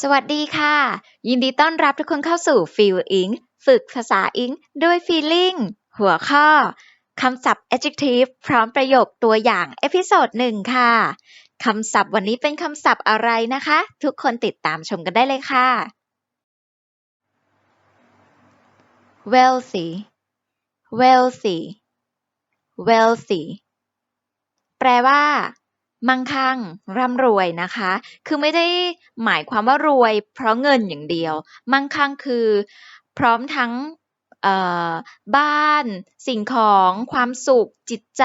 สวัสดีค่ะ ยินดีต้อนรับทุกคนเข้าสู่ Feel Ink ฝึกภาษาอิงด้วย Feeling หัวข้อคำศัพท์ adjective พร้อมประโยคตัวอย่างเอพิโซดหนึ่งค่ะคำศัพท์วันนี้เป็นคำศัพท์อะไรนะคะ ทุกคนติดตามชมกันได้เลยค่ะ wealthy wealthy wealthy แปลว่า มั่งคั่ง ร่ำรวยนะคะ คือไม่ได้หมายความว่ารวยเพราะเงินอย่างเดียว มั่งคั่งคือ พร้อมทั้งบ้าน สิ่งของความสุข จิตใจ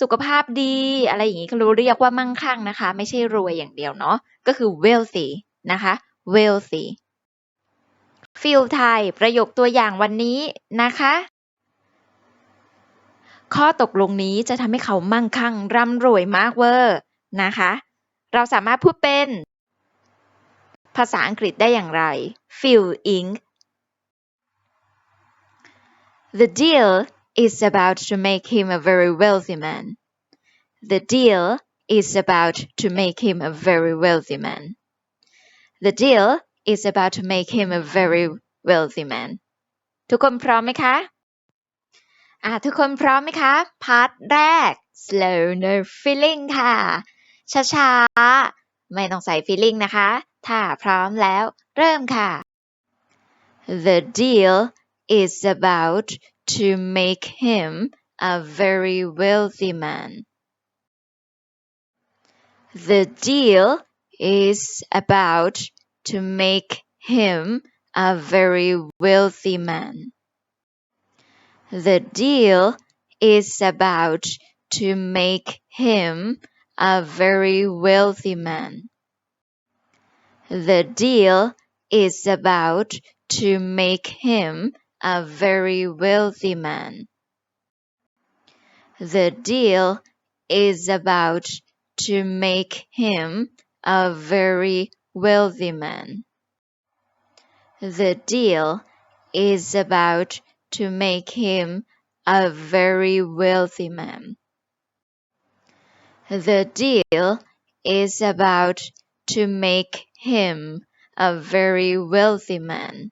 สุขภาพดี อะไรอย่างนี้ก็รู้เรียกว่ามั่งคั่งนะคะ ไม่ใช่รวยอย่างเดียวเนาะก็คือ wealthy นะคะ wealthy ฟิลไทยประโยคตัวอย่างวันนี้นะคะ ข้อตกลงนี้จะทำให้เขามั่งคั่งร่ำรวยมากเวอร์นะคะ เราสามารถพูดเป็น ภาษาอังกฤษได้อย่างไร fill in The deal is about to make him a very wealthy man. The deal is about to make him a very wealthy man. The deal is about to make him a very wealthy man. ทุกคนพร้อมไหมคะ อ่าทุกคนพร้อมไหมคะ พาร์ทแรก slow no feeling ค่ะ ช้าๆ ไม่ต้องใส่ feeling นะคะ ถ้าพร้อมแล้วเริ่มค่ะ The deal is about to make him a very wealthy man. The deal is about to make him a very wealthy man. The deal is about to make him a very wealthy man. The deal is about to make him a very wealthy man. The deal is about to make him a very wealthy man. The deal is about to make him a very wealthy man. The deal is about to make him a very wealthy man.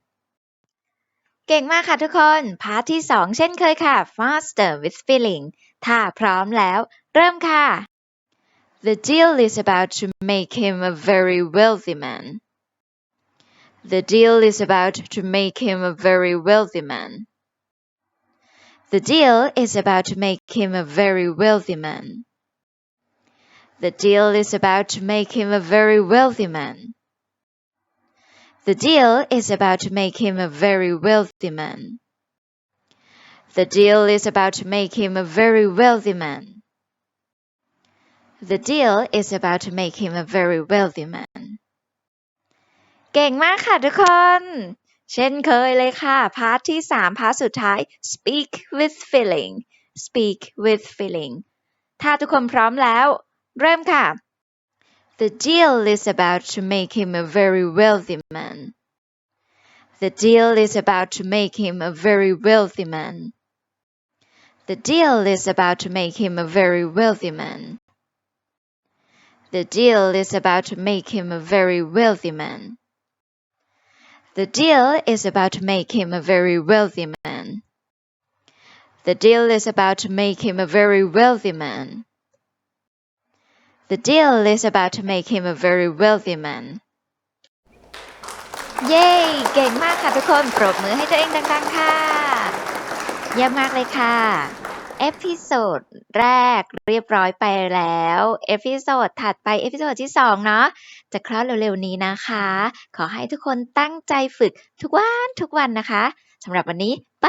เก่งมากค่ะทุกคน พาร์ทที่สองเช่นเคยค่ะ faster with feeling ถ้าพร้อมแล้ว เริ่มค่ะ The deal is about to make him a very wealthy man. The deal is about to make him a very wealthy man. The deal is about to make him a very wealthy man. The deal is about to make him a very wealthy man. The deal is about to make him a very wealthy man. The deal is about to make him a very wealthy man. The deal is about to make him a very wealthy man. เก่งมากค่ะทุกคน เช่นเคยเลยค่ะ พาร์ทที่ 3 พาร์ทสุดท้าย speak with feeling speak with feeling ถ้าทุกคนพร้อมแล้ว เริ่มค่ะ The deal is about to make him a very wealthy man. The deal is about to make him a very wealthy man. The deal is about to make him a very wealthy man. The deal is about to make him a very wealthy man. The deal is about to make him a very wealthy man. The deal is about to make him a very wealthy man. The deal is about to make him a very wealthy man. เย้ เก่งมากค่ะทุกคน ปรบมือให้ตัวเองดังๆค่ะ เยี่ยมมากเลยค่ะ เอพิโซดแรกเรียบร้อยไปแล้ว เอพิโซดถัดไป เอพิโซดที่2เนาะจะคลอดเร็วๆนี้นะคะ ขอให้ทุกคนตั้งใจฝึกทุกวันทุกวันนะคะสำหรับวันนี้ ไป